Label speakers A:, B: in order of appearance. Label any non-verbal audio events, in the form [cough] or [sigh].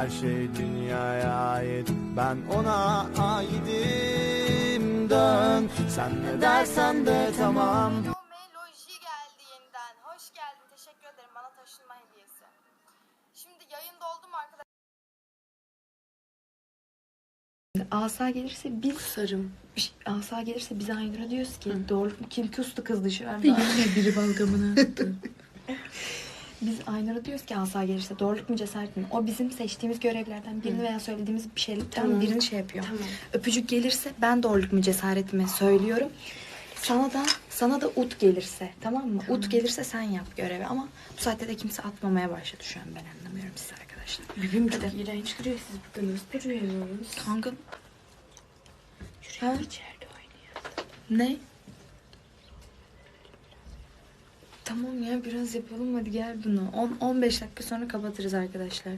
A: Her şey dünyaya ait Ben ona aidim Dön Sen ne dersen de tamam
B: Meloji geldi yeniden. Hoş geldin. Teşekkür ederim bana taşınma hediyesi. Şimdi yayında oldum arkadaşlar.
C: Asa gelirse biz sarım. Asa gelirse biz Aynur'a diyoruz ki doğruluk kim kustu kız dışarıda.
D: Yine biri balgamını attı. [laughs]
C: Biz Aynur'a diyoruz ki Asa gelirse doğruluk mu cesaret mi? O bizim seçtiğimiz görevlerden birini veya söylediğimiz bir şeyden
D: Tamam.
C: birini şey yapıyor.
D: Tamam.
C: Öpücük gelirse ben doğruluk mu cesaret mi söylüyorum. Sana da sana da ut gelirse tamam mı? Ut gelirse sen yap görevi ama bu saatte de kimse atmamaya başladı şu an ben anlamıyorum siz arkadaşlar.
D: Bebeğim çok
C: Hadi.
D: iğrenç duruyor. Siz burada nasıl duruyorsunuz?
C: Kanka Ha?
D: içeride oynuyor.
C: ne? Tamam ya biraz yapalım hadi gel bunu. 10 15 dakika sonra kapatırız arkadaşlar.